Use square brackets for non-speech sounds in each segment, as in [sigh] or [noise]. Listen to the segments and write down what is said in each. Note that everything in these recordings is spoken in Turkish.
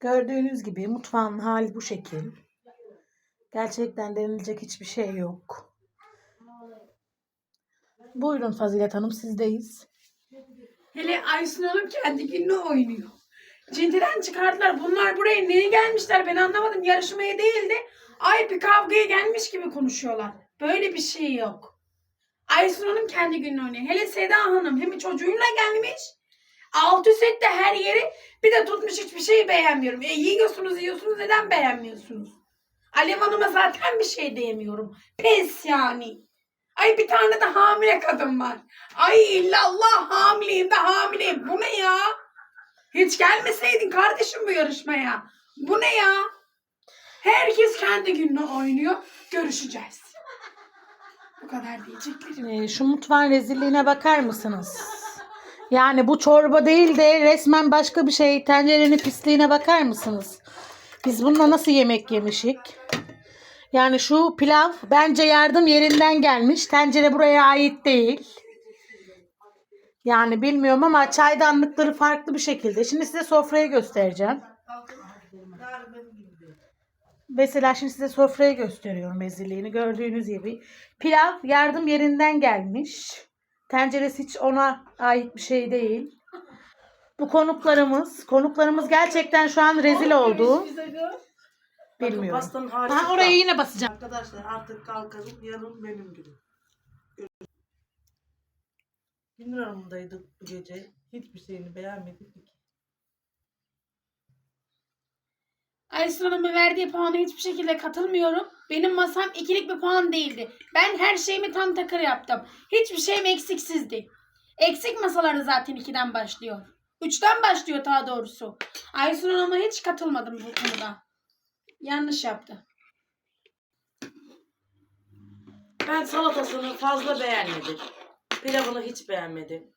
Gördüğünüz gibi mutfağın hali bu şekil. Gerçekten denilecek hiçbir şey yok. Buyurun Fazilet Hanım sizdeyiz. Hele Aysun Hanım kendi gününü oynuyor. Cindiren çıkardılar. Bunlar buraya niye gelmişler ben anlamadım. Yarışmaya değil de ay bir kavgaya gelmiş gibi konuşuyorlar. Böyle bir şey yok. Aysun Hanım kendi gününü oynuyor. Hele Seda Hanım hem çocuğuyla gelmiş. Alt üst etti her yeri. Bir de tutmuş hiçbir şeyi beğenmiyorum. E yiyorsunuz yiyorsunuz neden beğenmiyorsunuz? Alev Hanım'a zaten bir şey diyemiyorum. Pes yani. Ay bir tane de hamile kadın var. Ay illallah hamileyim de hamileyim. Bu ne ya? Hiç gelmeseydin kardeşim bu yarışmaya. Bu ne ya? Herkes kendi gününü oynuyor. Görüşeceğiz. Bu kadar diyeceklerim. Ee, şu mutfağın rezilliğine bakar mısınız? Yani bu çorba değil de resmen başka bir şey. Tencerenin pisliğine bakar mısınız? Biz bununla nasıl yemek yemişik? Yani şu pilav bence yardım yerinden gelmiş. Tencere buraya ait değil. Yani bilmiyorum ama çaydanlıkları farklı bir şekilde. Şimdi size sofrayı göstereceğim. Mesela şimdi size sofrayı gösteriyorum rezilliğini. Gördüğünüz gibi. Pilav yardım yerinden gelmiş. Tenceresi hiç ona ait bir şey değil. Bu konuklarımız. Konuklarımız gerçekten şu an rezil oldu. Bilmiyorum. Pastanın hali Ha, oraya yine basacağım. Arkadaşlar artık kalkalım. Yarın benim günüm. Bilmiyorumdaydık bu gece. Hiçbir şeyini beğenmedik. Hanım'a verdiği puana hiçbir şekilde katılmıyorum. Benim masam ikilik bir puan değildi. Ben her şeyimi tam takır yaptım. Hiçbir şeyim eksiksizdi. Eksik masaları zaten ikiden başlıyor. Üçten başlıyor daha doğrusu. Aysun Hanım'a hiç katılmadım bu konuda. Yanlış yaptı. Ben salatasını fazla beğenmedim. Pilavını hiç beğenmedim.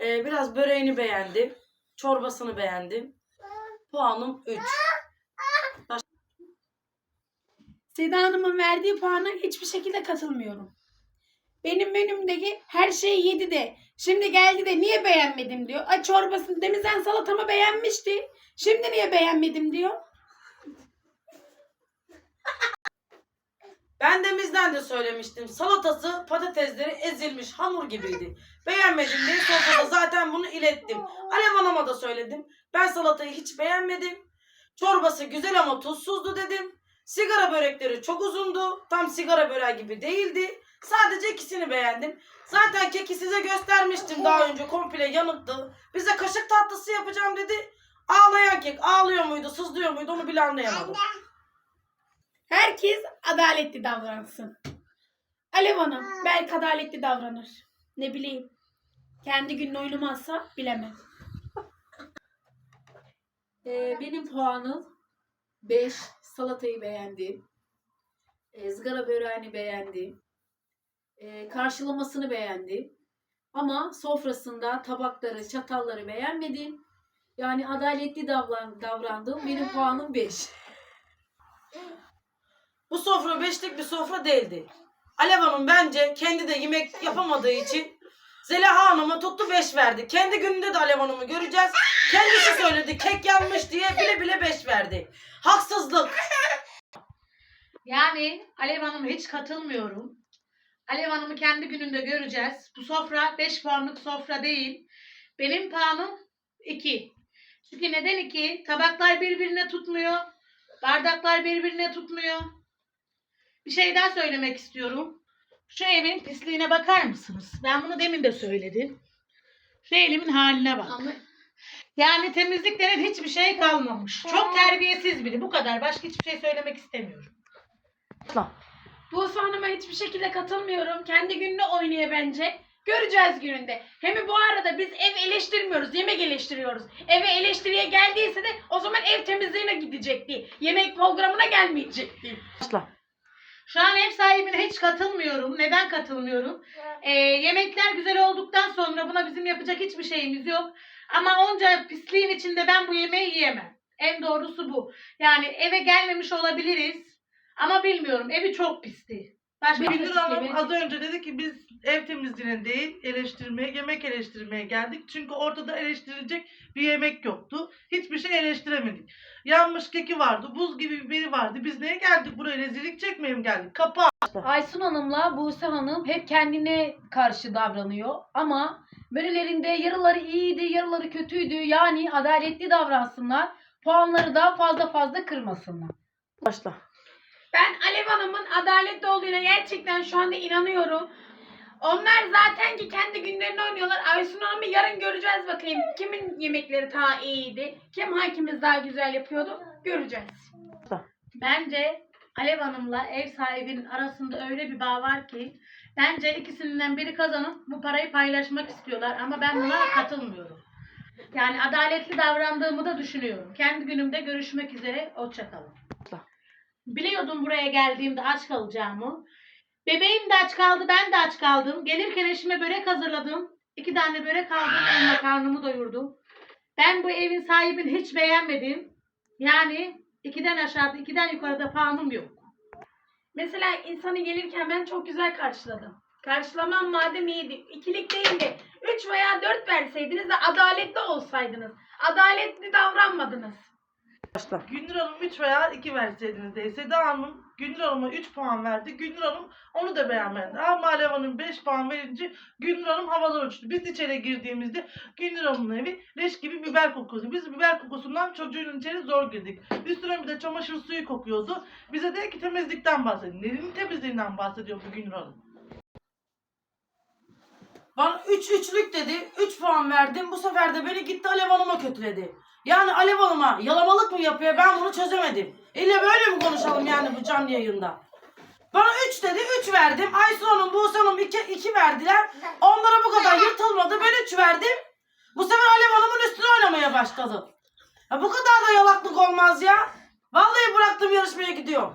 Ee, biraz böreğini beğendim. Çorbasını beğendim. Puanım 3. Seda Hanım'ın verdiği puana hiçbir şekilde katılmıyorum. Benim menümdeki her şeyi yedi de şimdi geldi de niye beğenmedim diyor. Ay çorbasını demizden salatamı beğenmişti. Şimdi niye beğenmedim diyor. Ben demizden de söylemiştim. Salatası patatesleri ezilmiş hamur gibiydi. Beğenmedim diye sofrada zaten bunu ilettim. Alev Hanım'a da söyledim. Ben salatayı hiç beğenmedim. Çorbası güzel ama tuzsuzdu dedim. Sigara börekleri çok uzundu. Tam sigara böreği gibi değildi. Sadece ikisini beğendim. Zaten keki size göstermiştim daha önce komple yanıktı. Bize kaşık tatlısı yapacağım dedi. Ağlayan kek ağlıyor muydu sızlıyor muydu onu bile anlayamadım. Herkes adaletli davransın. Alev Hanım belki adaletli davranır. Ne bileyim. Kendi gününü oynamazsa bilemem. Ee, benim puanım 5. Salatayı beğendim. Ee, ızgara böreğini beğendim. Ee, karşılamasını beğendim. Ama sofrasında tabakları, çatalları beğenmedim. Yani adaletli davran davrandım. Benim puanım 5. Bu sofra beşlik bir sofra değildi. Alev Hanım bence kendi de yemek yapamadığı için Zeliha Hanım'a tuttu 5 verdi. Kendi gününde de Alev Hanım'ı göreceğiz. Kendisi söyledi kek yanmış diye bile bile 5 verdi. Haksızlık. [laughs] Yani Alev Hanım'a hiç katılmıyorum. Alev Hanım'ı kendi gününde göreceğiz. Bu sofra 5 puanlık sofra değil. Benim puanım 2. Çünkü neden 2? Tabaklar birbirine tutmuyor. Bardaklar birbirine tutmuyor. Bir şey daha söylemek istiyorum. Şu evin pisliğine bakar mısınız? Ben bunu demin de söyledim. Şu elimin haline bak. Ama Yani temizlik denen hiçbir şey kalmamış. Çok terbiyesiz biri. Bu kadar. Başka hiçbir şey söylemek istemiyorum. Buse Hanım'a hiçbir şekilde katılmıyorum. Kendi gününü oynuyor bence. Göreceğiz gününde. Hem bu arada biz ev eleştirmiyoruz, yemek eleştiriyoruz. Eve eleştiriye geldiyse de o zaman ev temizliğine gidecekti. Yemek programına gelmeyecekti. Asla. Şu an ev sahibine hiç katılmıyorum. Neden katılmıyorum? Ee, yemekler güzel olduktan sonra buna bizim yapacak hiçbir şeyimiz yok. Ama onca pisliğin içinde ben bu yemeği yiyemem. En doğrusu bu. Yani eve gelmemiş olabiliriz. Ama bilmiyorum. Evi çok pisti. Başka Hanım az önce dedi ki biz ev temizliğine değil eleştirmeye, yemek eleştirmeye geldik. Çünkü ortada eleştirilecek bir yemek yoktu. Hiçbir şey eleştiremedik. Yanmış keki vardı, buz gibi biberi vardı. Biz neye geldik buraya rezillik çekmeye mi geldik? Kapı Aysun Hanım'la Buse Hanım hep kendine karşı davranıyor ama böylelerinde yarıları iyiydi, yarıları kötüydü. Yani adaletli davransınlar. Puanları da fazla fazla kırmasınlar. Başla. Ben Alev Hanım'ın adaletli olduğuna gerçekten şu anda inanıyorum. Onlar zaten ki kendi günlerini oynuyorlar. Aysun Hanım'ı yarın göreceğiz bakayım. Kimin yemekleri daha iyiydi? Kim hangimiz daha güzel yapıyordu? Göreceğiz. Bence Alev Hanım'la ev sahibinin arasında öyle bir bağ var ki bence ikisinden biri kazanıp bu parayı paylaşmak istiyorlar ama ben buna katılmıyorum. Yani adaletli davrandığımı da düşünüyorum. Kendi günümde görüşmek üzere. Hoşçakalın. Biliyordum buraya geldiğimde aç kalacağımı. Bebeğim de aç kaldı, ben de aç kaldım. Gelirken eşime börek hazırladım. İki tane börek aldım, onunla karnımı doyurdum. Ben bu evin sahibini hiç beğenmedim. Yani ikiden aşağıda, ikiden yukarıda puanım yok. Mesela insanı gelirken ben çok güzel karşıladım. Karşılamam madem iyiydi. İkilik değil de 3 veya 4 verseydiniz de adaletli olsaydınız. Adaletli davranmadınız. Başla. Gündür Hanım 3 veya 2 verseydiniz de Seda Hanım Gündür Hanım'a 3 puan verdi. Gündür Hanım onu da beğenmedi. Ama Alev Hanım 5 puan verince Gündür Hanım havalar uçtu. Biz içeri girdiğimizde Gündür Hanım'ın evi leş gibi biber kokuyordu. Biz biber kokusundan çocuğun içeri zor girdik. Üstüne bir de çamaşır suyu kokuyordu. Bize dedi ki temizlikten bahsedin. Nerenin temizliğinden bahsediyor bu Gündür Hanım? Bana 3 üçlük dedi. 3 puan verdim. Bu sefer de beni gitti Alev Hanım'a kötüledi. Yani Alev Hanım'a yalamalık mı yapıyor ben bunu çözemedim. İlle böyle mi konuşalım yani bu canlı yayında? Bana 3 dedi 3 verdim. Aysun Hanım, Buse Hanım 2 2 verdiler. Onlara bu kadar yırtılmadı. Ben 3 verdim. Bu sefer Alev Hanım'ın üstüne oynamaya başladı. Ya bu kadar da yalaklık olmaz ya. Vallahi bıraktım yarışmaya gidiyorum.